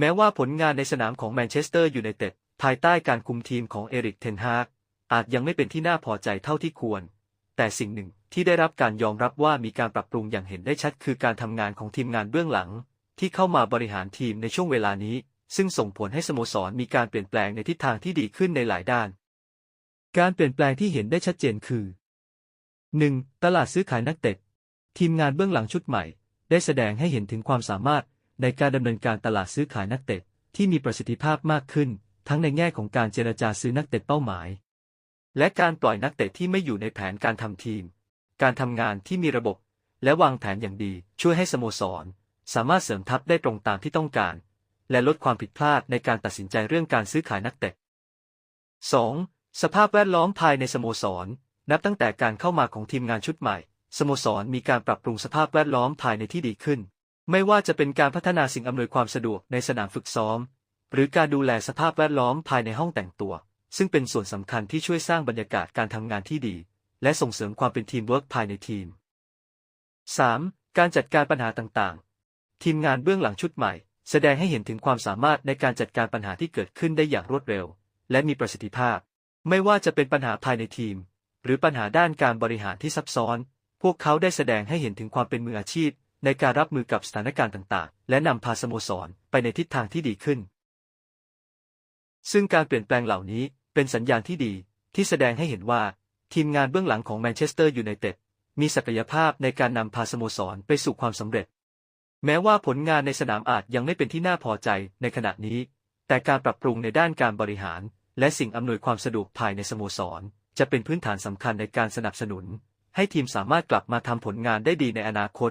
แม้ว่าผลงานในสนามของแมนเชสเตอร์ยูไนเต็ดภายใต้การคุมทีมของเอริกเทนฮากอาจยังไม่เป็นที่น่าพอใจเท่าที่ควร แต่สิ่งหนึ่งที่ได้รับการยอมรับว่ามีการปรับปรุงอย่างเห็นได้ชัดคือการทำงานของทีมงานเบื้องหลัง ที่เข้ามาบริหารทีมในช่วงเวลานี้ ซึ่งส่งผลให้สโมสรมีการเปลี่ยนแปลงในทิศทางที่ดีขึ้นในหลายด้าน การเปลี่ยนแปลงที่เห็นได้ชัดเจนคือ 1. ตลาดซื้อขายนักเตะทีมงานเบื้องหลังชุดใหม่ ได้แสดงให้เห็นถึงความสามารถ ในการดำเนินการตลาดซื้อขายนักเตะที่มีประสิทธิภาพมากขึ้น ทั้งในแง่ของการเจรจาซื้อนักเตะเป้าหมาย และการปล่อยนักเตะที่ไม่อยู่ในแผนการทำทีม การทำงานที่มีระบบ และวางแผนอย่างดี ช่วยให้สโมสร สามารถเสริมทัพได้ตรงตามที่ต้องการ และลดความผิดพลาดในการตัดสินใจเรื่องการซื้อขายนักเตะ 2. สภาพแวดล้อมภายในสโมสร นับตั้งแต่การเข้ามาของทีมงานชุดใหม่ สโมสรมีการปรับปรุงสภาพแวดล้อมภายในที่ดีขึ้น ไม่ว่าจะเป็นการพัฒนาสิ่งอำนวยความสะดวกในสนามฝึกซ้อม หรือการดูแลสภาพแวดล้อมภายในห้องแต่งตัว ซึ่งเป็นส่วนสำคัญที่ช่วยสร้างบรรยากาศการทำงานที่ดี และส่งเสริมความเป็นทีมเวิร์กภายในทีม 3. การจัดการปัญหาต่างๆ ทีมงานเบื้องหลังชุดใหม่ แสดงให้เห็นถึงความสามารถในการจัดการปัญหาที่เกิดขึ้นได้อย่างรวดเร็ว และมีประสิทธิภาพ ไม่ว่าจะเป็นปัญหาภายในทีม หรือปัญหาด้านการบริหารที่ซับซ้อน พวกเขาได้แสดงให้เห็นถึงความเป็นมืออาชีพ ในการรับมือกับสถานการณ์ต่างๆ และนำพาสโมสรไปในทิศทางที่ดีขึ้น ซึ่งการเปลี่ยนแปลงเหล่านี้เป็นสัญญาณที่ดีที่แสดงให้เห็นว่า ทีมงานเบื้องหลังของแมนเชสเตอร์ยูไนเต็ดมีศักยภาพในการนำพาสโมสรไปสู่ความสำเร็จ แม้ว่าผลงานในสนามอาจยังไม่เป็นที่น่าพอใจในขณะนี้ แต่การปรับปรุงในด้านการบริหาร และสิ่งอำนวยความสะดวกภายในสโมสร จะเป็นพื้นฐานสำคัญในการสนับสนุน ให้ทีมสามารถกลับมาทำผลงานได้ดีในอนาคต